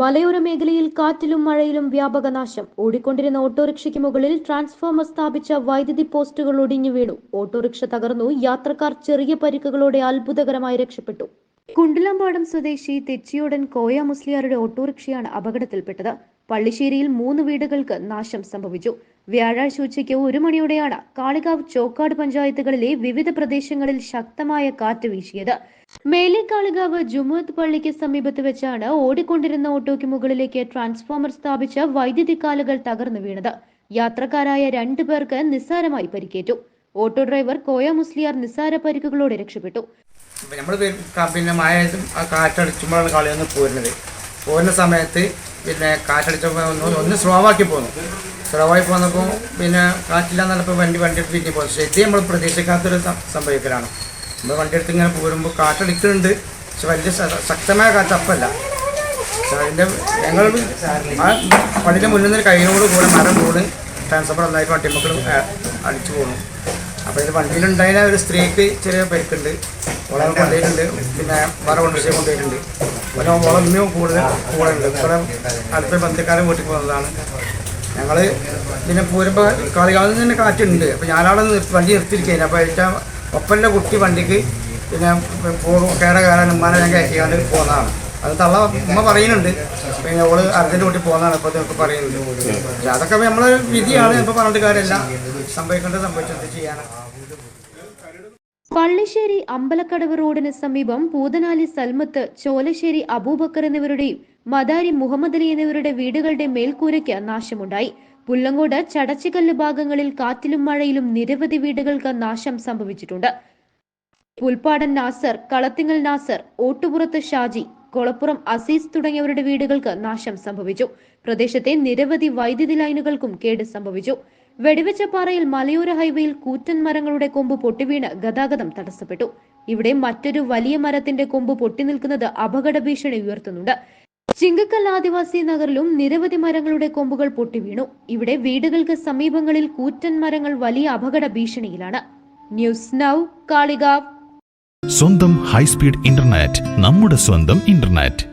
മലയോര മേഖലയിൽ കാറ്റിലും മഴയിലും വ്യാപക നാശം. ഓടിക്കൊണ്ടിരുന്ന ഓട്ടോറിക്ഷയ്ക്ക് മുകളിൽ ട്രാൻസ്ഫോമർ സ്ഥാപിച്ച വൈദ്യുതി പോസ്റ്റുകൾ ഒടിഞ്ഞു വീണു. ഓട്ടോറിക്ഷ തകർന്നു. യാത്രക്കാർ ചെറിയ പരിക്കുകളോടെ അത്ഭുതകരമായി രക്ഷപ്പെട്ടു. കുണ്ടിലമ്പാടം സ്വദേശി തെച്ചിയോടൻ കോയ മുസ്ലിയാരുടെ ഓട്ടോറിക്ഷയാണ് അപകടത്തിൽപ്പെട്ടത്. പള്ളിശ്ശേരിയിൽ മൂന്ന് വീടുകൾക്ക് നാശം സംഭവിച്ചു. വ്യാഴാഴ്ച ഉച്ചയ്ക്ക് ഒരു മണിയോടെയാണ് കാളികാവ് ചോക്കാട് പഞ്ചായത്തുകളിലെ വിവിധ പ്രദേശങ്ങളിൽ ശക്തമായ കാറ്റ് വീശിയത്. കാളികാവ് ജുമുഅത്ത് പള്ളിക്ക് സമീപത്ത് വെച്ചാണ് ഓടിക്കൊണ്ടിരുന്ന ഓട്ടോയ്ക്ക് മുകളിലേക്ക് ട്രാൻസ്ഫോമർ സ്ഥാപിച്ച വൈദ്യുതി കാലുകൾ തകർന്നു വീണത്. യാത്രക്കാരായ രണ്ടു പേർക്ക് നിസ്സാരമായി പരിക്കേറ്റു. ഓട്ടോ ഡ്രൈവർ കോയ മുസ്ലിയാർ നിസ്സാര പരിക്കുകളോടെ രക്ഷപ്പെട്ടു. നമ്മൾ പിന്നെ മഴ കാറ്റടിച്ചുമ്പോഴാണ് കളി പോരുന്നത്. പോരുന്ന സമയത്ത് പിന്നെ കാറ്റടിച്ചപ്പോൾ ഒന്ന് സ്ലോ ആക്കി പോന്നു. സ്ലോ ആയി പോന്നപ്പോൾ പിന്നെ കാറ്റില്ല വണ്ടി വണ്ടി എടുത്ത് പിന്നെ. പോകുന്നു ശരി നമ്മൾ പ്രതീക്ഷിക്കാത്തൊരു സംഭവിക്കലാണ്. നമ്മൾ വണ്ടി എടുത്ത് ഇങ്ങനെ പോരുമ്പോൾ കാറ്റടിക്കുന്നുണ്ട്. പക്ഷെ വലിയ ശക്തമായ കാറ്റ് അപ്പല്ല. അതിന്റെ ഞങ്ങൾ വണ്ടിന്റെ മുന്നിൽ നിന്ന് കൈയോട് കൂടെ മരം കൂടെ ട്രാൻസ്ഫർ നന്നായിട്ട് വണ്ടിമക്കൾ അടിച്ചു പോകുന്നു അപ്പോൾ ഇത് വണ്ടിയിലുണ്ടായ ഒരു സ്ത്രീക്ക് ചെറിയ പരിക്കുണ്ട്. വളരെ കൊണ്ടുപോയിട്ടുണ്ട്. പിന്നെ വേറെ കൊണ്ടുപോയി കൊണ്ടുപോയിട്ടുണ്ട്. ഓളെ ഉമ്മയും കൂടുതൽ കൂടെ ഉണ്ട് ഇവിടെ അടുത്ത ബന്ധുക്കാരെ വീട്ടിൽ പോകുന്നതാണ് ഞങ്ങൾ പിന്നെ പോരുമ്പോൾ കളികാലത്ത് തന്നെ കാറ്റുണ്ട്. അപ്പോൾ ഞാനവിടെ നിർത്തി വണ്ടി നിർത്തിയിരിക്കുകയാണ് അപ്പോൾ ഏറ്റവും ഒപ്പന്റെ കുട്ടി വണ്ടിക്ക് പിന്നെ കയറ കയറാൻ ഉമ്മാനെ ഞാൻ കയറ്റിയാണ്ട് പോകുന്നതാണ് അത് തള്ള ഉമ്മ പറയുന്നുണ്ട്. പിന്നെ ഓൾ അർജന്റ് കൂട്ടി പോകുന്നതാണ് ഇപ്പോൾ ഇതൊക്കെ പറയുന്നത് അതൊക്കെ നമ്മളെ വിധിയാണ്. ഇപ്പോൾ പറഞ്ഞിട്ട് കാര്യമില്ല. സംഭവിക്കേണ്ടത് സംഭവിച്ചത് ചെയ്യാനാണ്. പള്ളിശ്ശേരി അമ്പലക്കടവ് റോഡിന് സമീപം പൂതനാലി സൽമത്ത് ചോലശ്ശേരി അബൂബക്കർ എന്നിവരുടെയും മദാരി മുഹമ്മദ് അലി എന്നിവരുടെ വീടുകളുടെ മേൽക്കൂരയ്ക്ക് നാശമുണ്ടായി. പുല്ലങ്കോട് ചടച്ചിക്കല്ല് ഭാഗങ്ങളിൽ കാറ്റിലും മഴയിലും നിരവധി വീടുകൾക്ക് നാശം സംഭവിച്ചിട്ടുണ്ട്. പുൽപ്പാടൻ നാസർ കളത്തിങ്ങൽ നാസർ ഓട്ടുപുറത്ത് ഷാജി കൊളപ്പുറം അസീസ് തുടങ്ങിയവരുടെ വീടുകൾക്ക് നാശം സംഭവിച്ചു. പ്രദേശത്തെ നിരവധി വൈദ്യുതി ലൈനുകൾക്കും കേട് സംഭവിച്ചു. വെടിവെച്ചപ്പാറയിൽ മലയോര ഹൈവേയിൽ കൂറ്റൻ മരങ്ങളുടെ കൊമ്പ് പൊട്ടിവീണ് ഗതാഗതം തടസ്സപ്പെട്ടു. ഇവിടെ മറ്റൊരു വലിയ മരത്തിന്റെ കൊമ്പ് പൊട്ടി നിൽക്കുന്നത് അപകട ഭീഷണി ഉയർത്തുന്നുണ്ട്. ചിങ്കക്കൽ ആദിവാസി നഗറിലും നിരവധി മരങ്ങളുടെ കൊമ്പുകൾ പൊട്ടിവീണു ഇവിടെ വീടുകൾക്ക് സമീപങ്ങളിൽ കൂറ്റൻ മരങ്ങൾ വലിയ അപകട ഭീഷണിയിലാണ്. News now Kalikavu. സ്വന്തം ഹൈസ്പീഡ് ഇന്റർനെറ്റ് നമ്മുടെ സ്വന്തം ഇന്റർനെറ്റ്.